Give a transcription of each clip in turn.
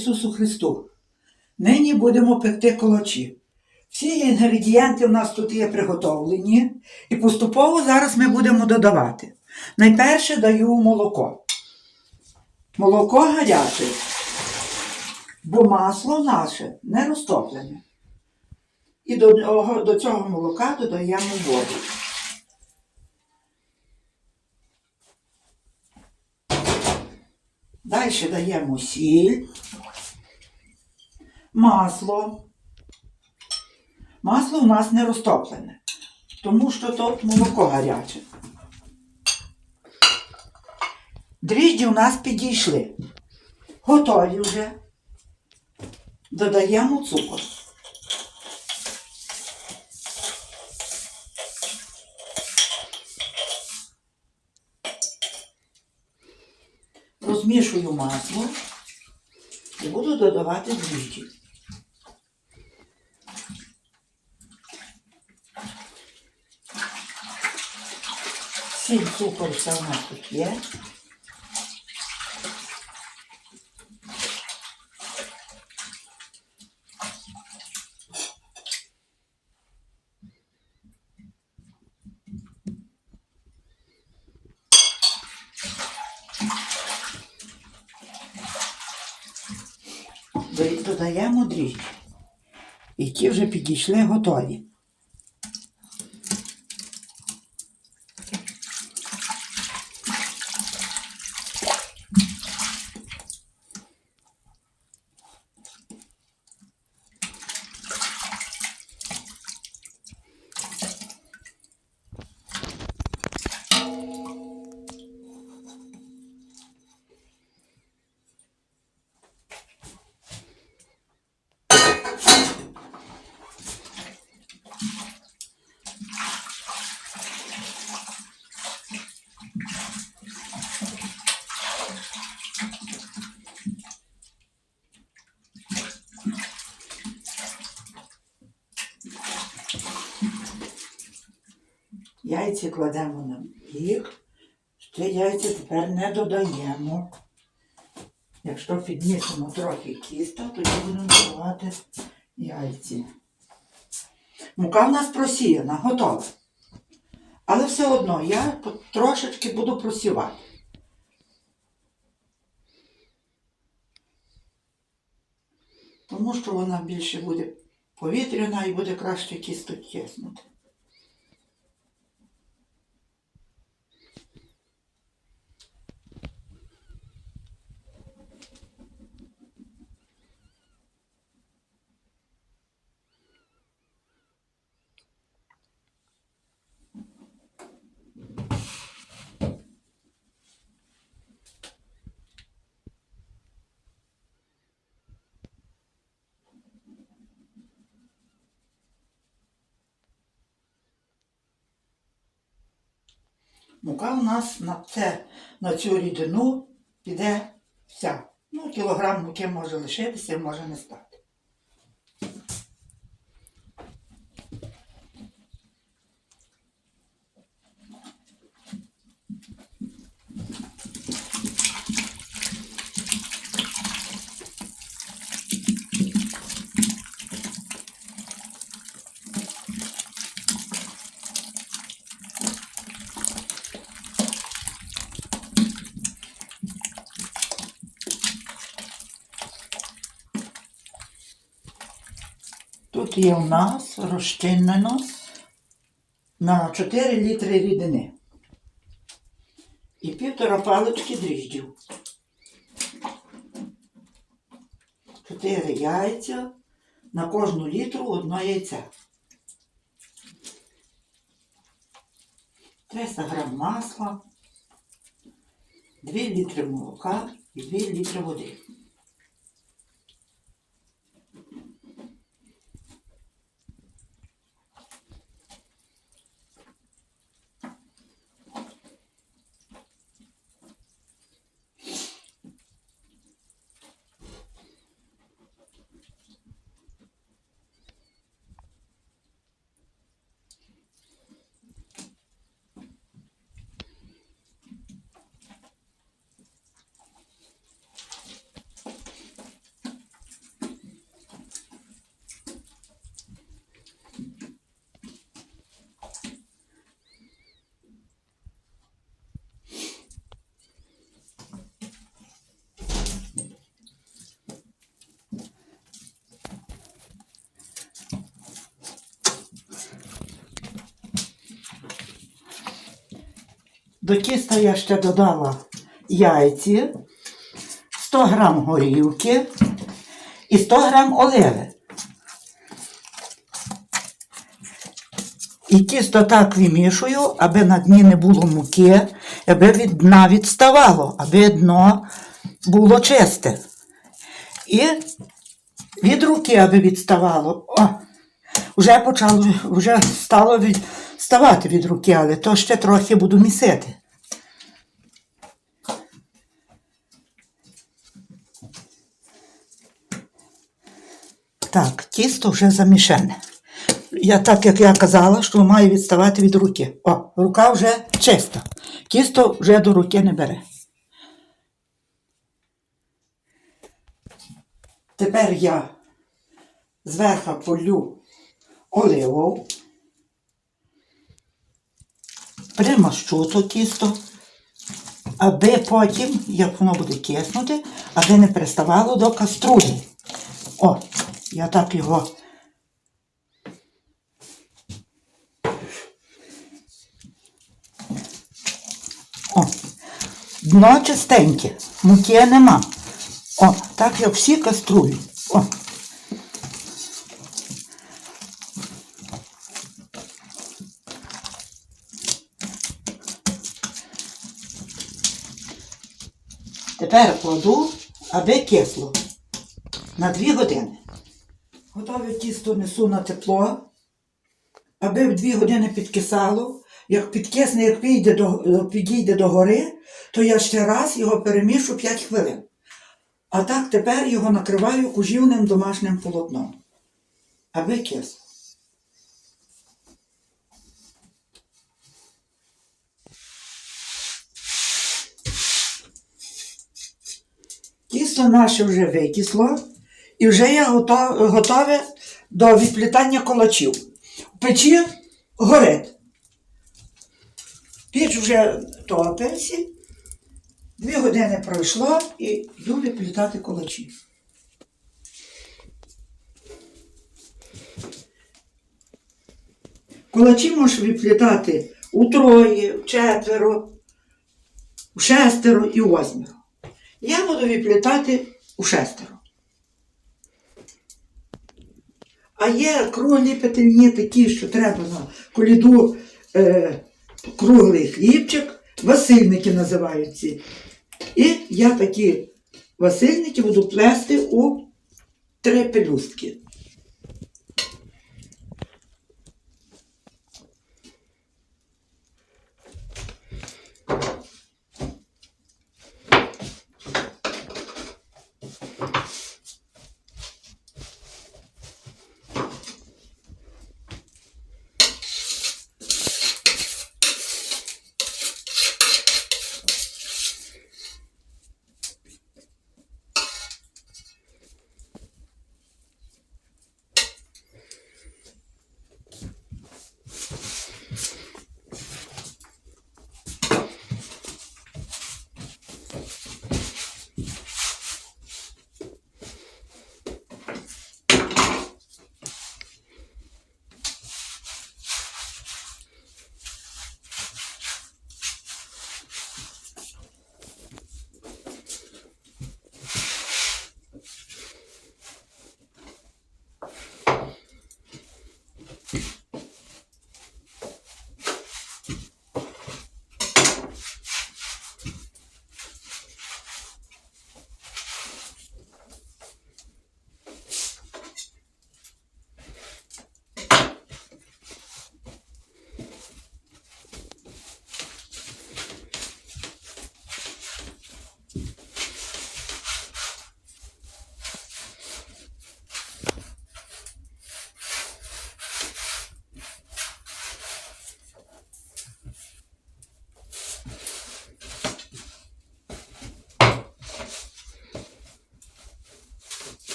Ісусу Христу! Нині будемо пекти колочі. Всі інгредієнти у нас тут є приготовлені, і поступово зараз ми будемо додавати. Найперше даю молоко. Молоко гаряче, бо масло наше не розтоплене. І до, до цього молока додаємо воду. Далі даємо сіль, масло. Масло у нас не розтоплене, тому що тут молоко гаряче. Дріжджі у нас підійшли. Готові вже. Додаємо цукор. Розмішую масло і буду додавати дріжджі. Сіль, цукор, все у нас тут є. До- Додаємо. І ті вже підійшли готові. Яйця кладемо на бік. Ще яйця тепер не додаємо. Якщо підмісимо трохи тіста, тоді будемо додавати яйці. Мука в нас просіяна, готова. Але все одно я трошечки буду просівати. Тому що вона більше буде повітряна і буде краще тісто тіснути. Мука у нас на, це, на цю рідину піде вся. Ну, кілограм муки може лишитися, може не стати. Є у нас розчинено на 4 літри рідини і півтора палички дріждів. Чотири яйця на кожну літру одне яйце. 300 грам масла, 2 літри молока і 2 літри води. До тіста я ще додала яйці, 100 грам горілки і 100 грам оливи. І тісто так вимішую, аби на дні не було муки, аби від дна відставало, аби дно було чисте. І від руки, аби відставало. О, вже почало, вже стало відставати від руки, але то ще трохи буду місити. Так, тісто вже замішане. Я так як я казала, що має відставати від руки. О, рука вже чиста. Тісто вже до руки не бере. Тепер я зверху полю оливу, примащу то тісто, аби потім, як воно буде киснути, аби не приставало до каструлі. О, я так його. О, дно чистеньке, муки нема. О, так як всі каструлі. О. Тепер кладу, аби кисло. На дві години. Готове тісто несу на тепло, аби в дві години підкисало. Як підкисне, як підійде до, підійде до гори, то я ще раз його перемішу 5 хвилин. А так тепер його накриваю кужівним домашнім полотном. Аби кисло. Тісто наше вже викисло, і вже я готове, до відплітання колочів. В печі горить. Піч вже топиться. Дві години пройшло і йду відплітати колочі. Колочі можеш відплітати у троє, в четверо, у шестеро і у восьмеро. Я буду відплітати у шестеро. А є круглі петельні такі, що треба на коліду е, круглий хлібчик, васильники називаються. І я такі васильники буду плести у три пелюстки.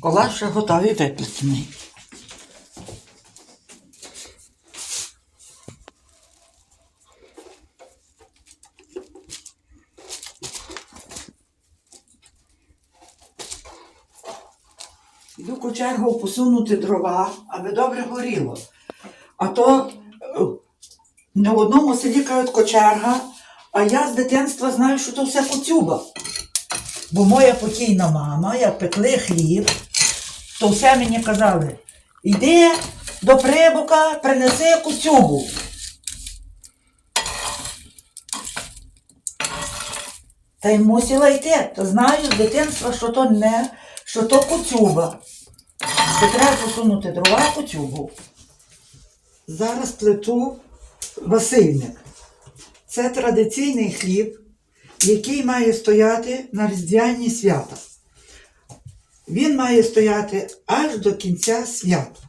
Колаж вже готовий виплетений. Йду кочергу посунути дрова, аби добре горіло. А то е, в одному селі кажуть кочерга, а я з дитинства знаю, що то все коцюба. Бо моя покійна мама, як пекли хліб, то все мені казали: йди до прибука, принеси коцюбу. Та й мусила йти. То знаю з дитинства, що то не, що то коцюба. Що треба посунути дрова коцюбу. Зараз плету Васильник. Це традиційний хліб, який має стояти на різдвяні свята. Він має стояти аж до кінця свят.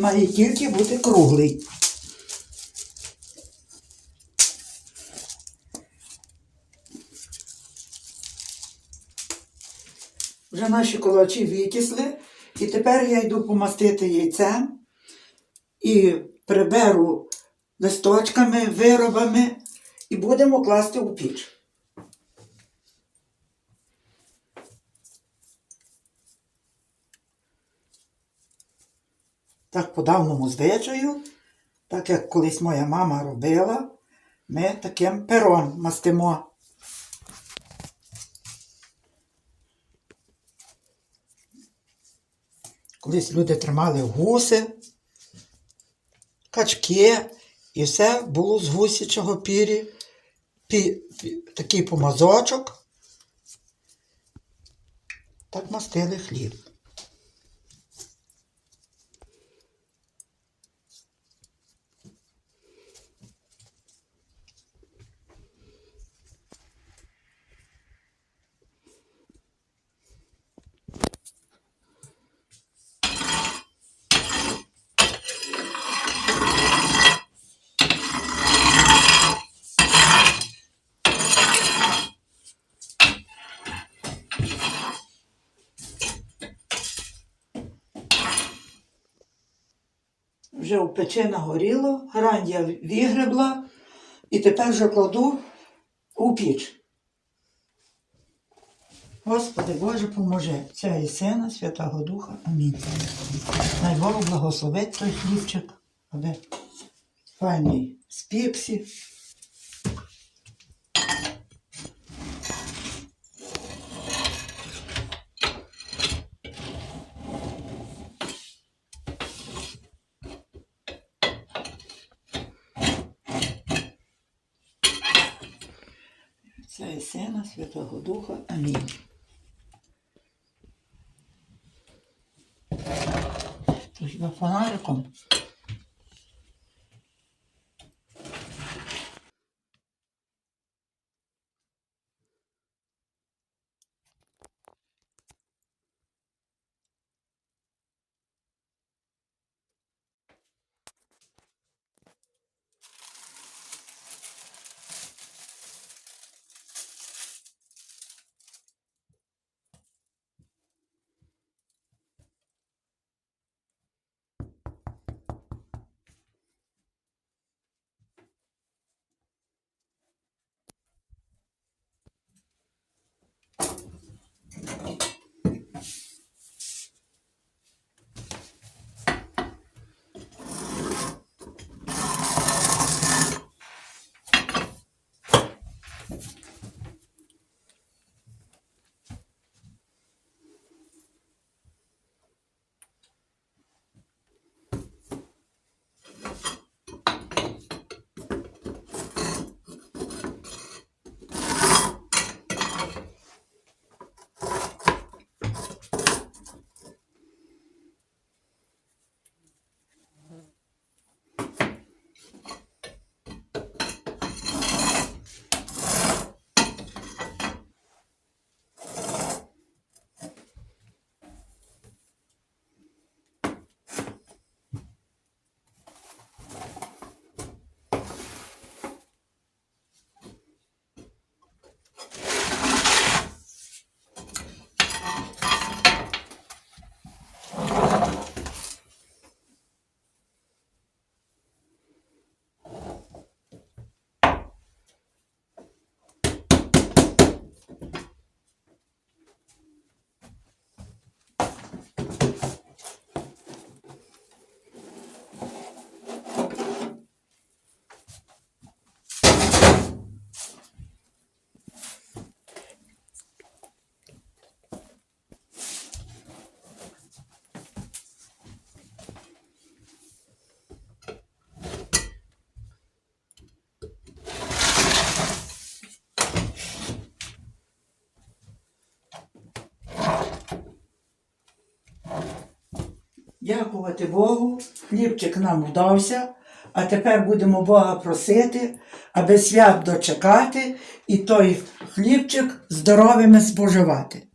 Має тільки бути круглий. Вже наші колочі витісли, і тепер я йду помастити яйцем і приберу листочками, виробами і будемо класти у піч. Так по давному звичаю, так як колись моя мама робила, ми таким пером мастимо. Колись люди тримали гуси, качки, і все було з гусячого пірі, пі, пі, такий помазочок. Так мастили хліб. У печі нагоріло, грань я вигребла і тепер вже кладу у піч. Господи Боже, поможи, Ця і Сина, Святого Духа. Амінь. Най Бог благословить той хлібчик, аби файний спіксі. Отця і Сина, Святого Духа. Амінь. Тож фонариком? Дякувати Богу, хлібчик нам вдався, а тепер будемо Бога просити, аби свят дочекати і той хлібчик здоровими споживати.